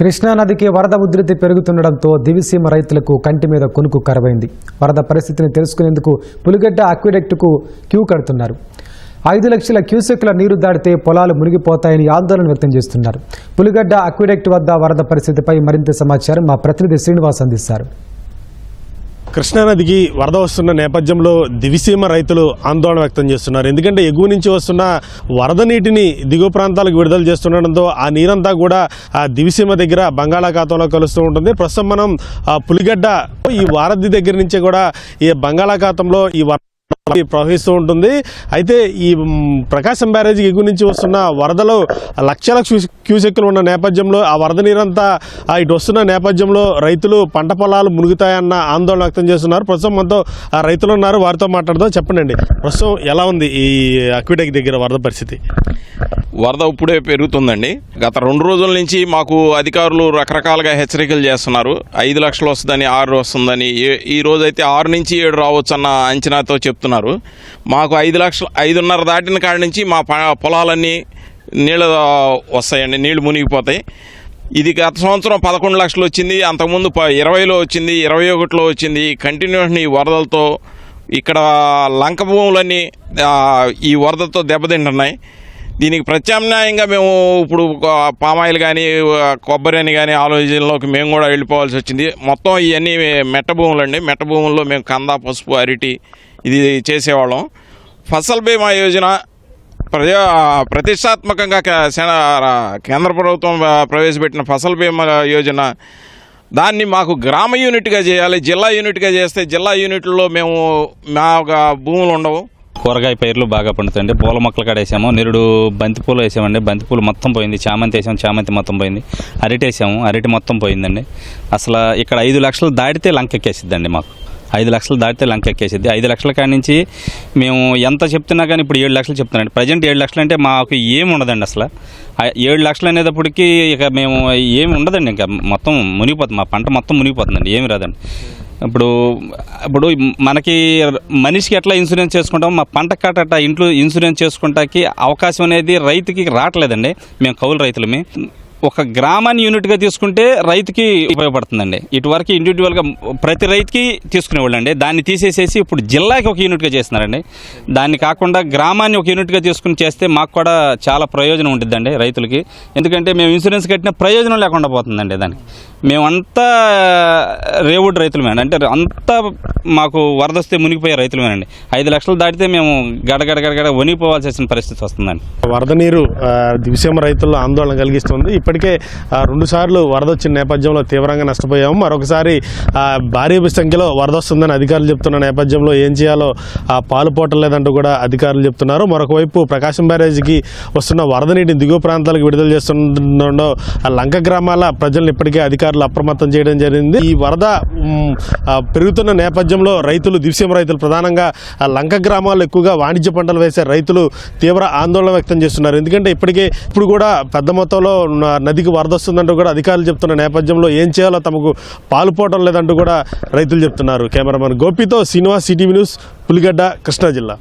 కృష్ణానదికి వరద ఉధృతి పెరుగుతుండటంతో దివిసీమ రైతులకు కంటి మీద కొనుకు కరవైంది. వరద పరిస్థితిని తెలుసుకునేందుకు పులిగడ్డ అక్విడెక్టుకు క్యూ కడుతున్నారు. ఐదు లక్షల క్యూసెక్ల నీరు దాటితే పొలాలు మునిగిపోతాయని ఆందోళన వ్యక్తం చేస్తున్నారు. పులిగడ్డ అక్విడెక్ట్ వద్ద వరద పరిస్థితిపై మరింత సమాచారం మా ప్రతినిధి శ్రీనివాస్ అందిస్తారు. కృష్ణానదికి వరద వస్తున్న నేపథ్యంలో దివిసీమ రైతులు ఆందోళన వ్యక్తం చేస్తున్నారు. ఎందుకంటే ఎగువ నుంచి వస్తున్న వరద నీటిని దిగువ ప్రాంతాలకు విడుదల చేస్తుండడంతో ఆ నీరంతా కూడా ఆ దివిసీమ దగ్గర బంగాళాఖాతంలో కలుస్తూ ఉంటుంది. ప్రస్తుతం మనం ఆ పులిగడ్డ ఈ వారధి దగ్గర నుంచి కూడా ఈ బంగాళాఖాతంలో ఈ వర ప్రవహిస్తూ ఉంటుంది. అయితే ఈ ప్రకాశం బ్యారేజీ ఎగువ నుంచి వస్తున్న వరదలో లక్షల క్యూసెక్కులు ఉన్న నేపథ్యంలో ఆ వరద నీరంతా ఇటు వస్తున్న నేపథ్యంలో రైతులు పంట పొలాలు మునుగుతాయన్న ఆందోళన వ్యక్తం చేస్తున్నారు. ప్రస్తుతం మనతో ఆ రైతులు ఉన్నారు. వారితో మాట్లాడదాం. చెప్పండి ప్రస్తుతం ఎలా ఉంది ఈ అక్విటెక్ దగ్గర వరద పరిస్థితి? వరద ఇప్పుడే పెరుగుతుందండి. గత రెండు రోజుల నుంచి మాకు అధికారులు రకరకాలుగా హెచ్చరికలు చేస్తున్నారు. ఐదు లక్షలు వస్తుందని ఆరు వస్తుందని. ఈ రోజు అయితే ఆరు నుంచి ఏడు రావచ్చు అన్న అంచనాతో చెప్తున్నారు. మాకు ఐదు లక్షలు ఐదున్నర దాటిన కాడి నుంచి మా పొలాలన్నీ నీళ్ళు వస్తాయండి నీళ్ళు మునిగిపోతాయి. ఇది గత సంవత్సరం పదకొండు లక్షలు వచ్చింది అంతకుముందు ప- ఇరవైలో వచ్చింది ఇరవై ఒకటిలో వచ్చింది. కంటిన్యూషన్ ఈ వరదలతో ఇక్కడ లంక భూములన్నీ ఈ వరదతో దెబ్బతింటున్నాయి. దీనికి ప్రత్యామ్నాయంగా మేము ఇప్పుడు పామాయిల్ కానీ కొబ్బరి అని కానీ ఆలోచనలోకి మేము కూడా వెళ్ళిపోవాల్సి వచ్చింది. మొత్తం ఇవన్నీ మెట్ట భూములు అండి. మెట్ట భూముల్లో మేము కంద పసుపు అరటి ఇది చేసేవాళ్ళం. ఫసల్ బీమా యోజన ప్రజా ప్రతిష్టాత్మకంగా కేంద్ర ప్రభుత్వం ప్రవేశపెట్టిన ఫసల్ బీమా యోజన దాన్ని మాకు గ్రామ యూనిట్గా చేయాలి. జిల్లా యూనిట్గా చేస్తే జిల్లా యూనిట్లో మేము మా ఒక భూములు ఉండవు. కూరగాయ పైర్లు బాగా పండుతాయండి. పూల మొక్కలు కాడ వేసాము నిరుడు బంతిపూలు వేసామండి. బంతిపూలు మొత్తం పోయింది. చామంతి వేసాము. చామంతి మొత్తం పోయింది. అరటి వేసాము. అరటి మొత్తం పోయిందండి. అసలు ఇక్కడ ఐదు లక్షలు దాటితే లంక ఎక్కేసిద్దండి మాకు. ఐదు లక్షలు దాటితే లంక ఎక్కేసిద్ది ఐదు లక్షల కాడి నుంచి మేము ఎంత చెప్తున్నా కానీ ఇప్పుడు ఏడు లక్షలు చెప్తున్నాండి ప్రజెంట్ ఏడు లక్షలు అంటే మాకు ఏమి ఉండదండి అసలు. ఏడు లక్షలు అనేటప్పటికి ఇక మేము ఏమి ఉండదండి ఇంకా. మొత్తం మునిగిపోతుంది. మా పంట మొత్తం మునిగిపోతుందండి. ఏమి రాదండి. ఇప్పుడు ఇప్పుడు మనకి మనిషికి ఎట్లా ఇన్సూరెన్స్ చేసుకుంటాం మా పంట కట్ట ఇంట్లో ఇన్సూరెన్స్ చేసుకుంటాకి అవకాశం అనేది రైతుకి రావట్లేదండి. మేము కౌలు రైతులమే. ఒక గ్రామాన్ని యూనిట్గా తీసుకుంటే రైతుకి ఉపయోగపడుతుందండి. ఇటువరకు ఇండివిజువల్గా ప్రతి రైతుకి తీసుకునేవాళ్ళండి. దాన్ని తీసేసేసి ఇప్పుడు జిల్లాకి ఒక యూనిట్గా చేస్తున్నారండి. దాన్ని కాకుండా గ్రామాన్ని ఒక యూనిట్గా తీసుకుని చేస్తే మాకు కూడా చాలా ప్రయోజనం ఉంటుందండి రైతులకి. ఎందుకంటే మేము ఇన్సూరెన్స్ కట్టిన ప్రయోజనం లేకుండా పోతుందండి దానికి. మేమంతా రేవుడ్ రైతులమేనండి. అంటే అంతా మాకు వరదొస్తే మునిగిపోయే రైతులమేనండి. ఐదు లక్షలు దాటితే మేము గడగడ గడగడ వణిగిపోవాల్సిన పరిస్థితి వస్తుందండి. వరద నీరు ఆ, దివిసీమ రైతుల్లో ఆందోళన కలిగిస్తుంది. ఇప్పటికే రెండుసార్లు వరద వచ్చిన నేపథ్యంలో తీవ్రంగా నష్టపోయాము. మరొకసారి భారీ సంఖ్యలో వరద వస్తుందని అధికారులు చెప్తున్న నేపథ్యంలో ఏం చేయాలో ఆ, పాలు పోవటం లేదంటూ కూడా అధికారులు చెప్తున్నారు. మరొకవైపు ప్రకాశం బ్యారేజీకి వస్తున్న వరద నీటిని దిగువ ప్రాంతాలకు విడుదల చేస్తుండో ఆ లంక గ్రామాల ప్రజలను ఇప్పటికే అధికారులు అప్రమత్తం చేయడం జరిగింది. ఈ వరద పెరుగుతున్న నేపథ్యంలో రైతులు దివ్యం రైతులు ప్రధానంగా ఆ లంక గ్రామాల్లో ఎక్కువగా వాణిజ్య పంటలు వేసే రైతులు తీవ్ర ఆందోళన వ్యక్తం చేస్తున్నారు. ఎందుకంటే ఇప్పటికే ఇప్పుడు కూడా పెద్ద మొత్తంలో నదికి వరద వస్తుందంటూ కూడా అధికారులు చెప్తున్న నేపథ్యంలో ఏం చేయాలో తమకు పాల్పోవడం లేదంటూ కూడా రైతులు చెప్తున్నారు. కెమెరామెన్ గోపితో శ్రీనివాస్ సిటీవీ న్యూస్ పులిగడ్డ కృష్ణా జిల్లా.